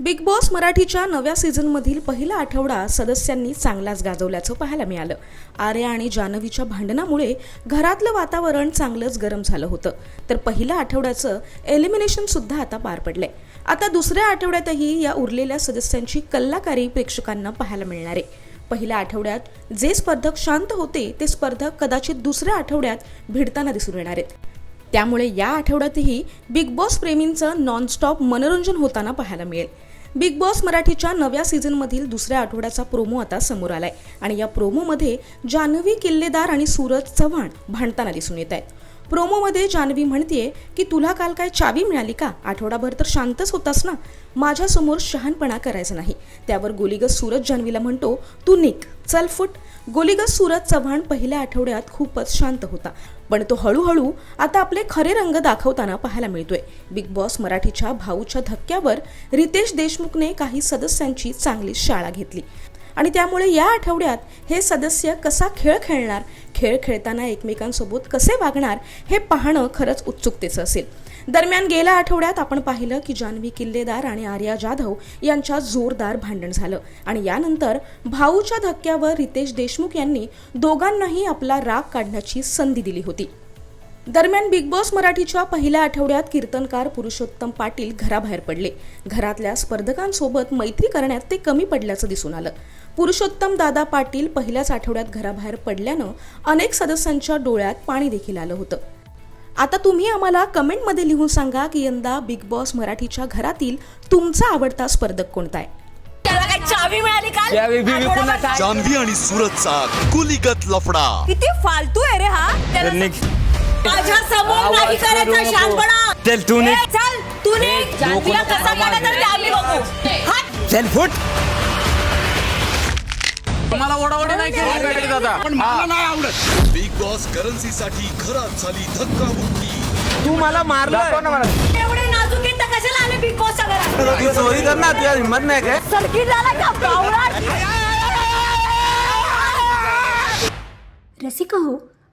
Big boss मराठीच्या नव्या सीझनमधील पहिला आठवडा सदस्यांनी चांगलाच गाजवल्याचं पाहायला मिळालं. आर्या आणि जान्हवीच्या भांडणामुळे घरातलं वातावरण चांगलंच गरम झालं होतं. तर पहिल्या आठवड्याचं एलिमिनेशन सुद्धा आता पार पडलंय. आता दुसऱ्या आठवड्यातही या उरलेल्या सदस्यांची कल्लाकारी प्रेक्षकांना पाहायला मिळणार आहे. पहिल्या आठवड्यात जे स्पर्धक शांत होते ते स्पर्धक कदाचित दुसऱ्या आठवड्यात भिडताना दिसून येणार आहेत. त्यामुळे या आठवड्यातही बिग बॉस प्रेमींचं नॉनस्टॉप मनोरंजन होताना पाहायला मिळेल. बिग बॉस मराठीच्या नव्या सीझनमधील दुसऱ्या आठवड्याचा प्रोमो आता समोर आलाय. आणि या प्रोमोमध्ये जान्हवी किल्लेदार आणि सूरज चव्हाण भांडताना दिसून येत आहेत. प्रोमोमध्ये जान्हवी म्हणतेय की तुला काल काय चावी मिळाली का? आठवडाभर तर शांतच होतास ना? माझ्यासमोर शहाणपणा करायचा नाही. त्यावर गोलीगत सूरज जान्हवीला म्हणतो तू निक चल फुट. गोलीगज सूरज चव्हाण पहिल्या आठवड्यात खूपच शांत होता. पण तो हळूहळू आता आपले खरे रंग दाखवताना पाहायला मिळतोय. बिग बॉस मराठीच्या भाऊच्या धक्क्यावर रितेश देशमुखने काही सदस्यांची चांगली शाळा घेतली. आणि त्यामुळे या आठवड्यात हे सदस्य कसा खेळ खेळणार खेळ खेळताना एकमेकांसोबत कसे वागणार हे पाहणं खरंच उत्सुकतेचं असेल. दरम्यान गेल्या आठवड्यात आपण पाहिलं की जान्हवी किल्लेदार आणि आर्या जाधव यांच्यात जोरदार भांडण झालं आणि यानंतर भाऊच्या धक्क्यावर रितेश देशमुख यांनी दोघांनाही आपला राग काढण्याची संधी दिली होती. दरम्यान बिग बॉस मराठीच्या पहिल्या आठवड्यात कीर्तनकार पुरुषोत्तम पाटील घराबाहेर पडले. घरातल्या स्पर्धकांसोबत मैत्री करण्यात ते कमी पडल्याचं दिसून आलं. पुरुषोत्तम दादा पाटील पहिल्याच आठवड्यात घराबाहेर पडल्यानं अनेक सदस्यांच्या डोळ्यात पाणी देखील आलं होतं. आता तुम्ही आम्हाला कमेंटमध्ये लिहून सांगा की यंदा बिग बॉस मराठीच्या घरातील तुमचा आवडता स्पर्धक कोणता आहे? चावी मिळाली काल? जान्हवी आणि सुरतचा कुलिगत लफडा. किती फालतू आहे रे हा. त्याला निघ. माझ्यासमोर नाही करू करायचा. शानपणा. चल, तू निघ. ए, चल तू निघ. कसा ते आम्ही बघू. हट. चल फुट. मला ओढाओढी नाही केली दादा. पण मला नाही आवडत. बिग बॉस करन्सी साठी घरात झाली धक्का बुक्की तू मला मारलं ना मला. एवढे नाजूक आहेत तर कशाला आले बिग बॉसच्या घरात? तू चोरी कर ना तुझ्या हिंमत नाही काय? सर्किट झाला का? रसिका हो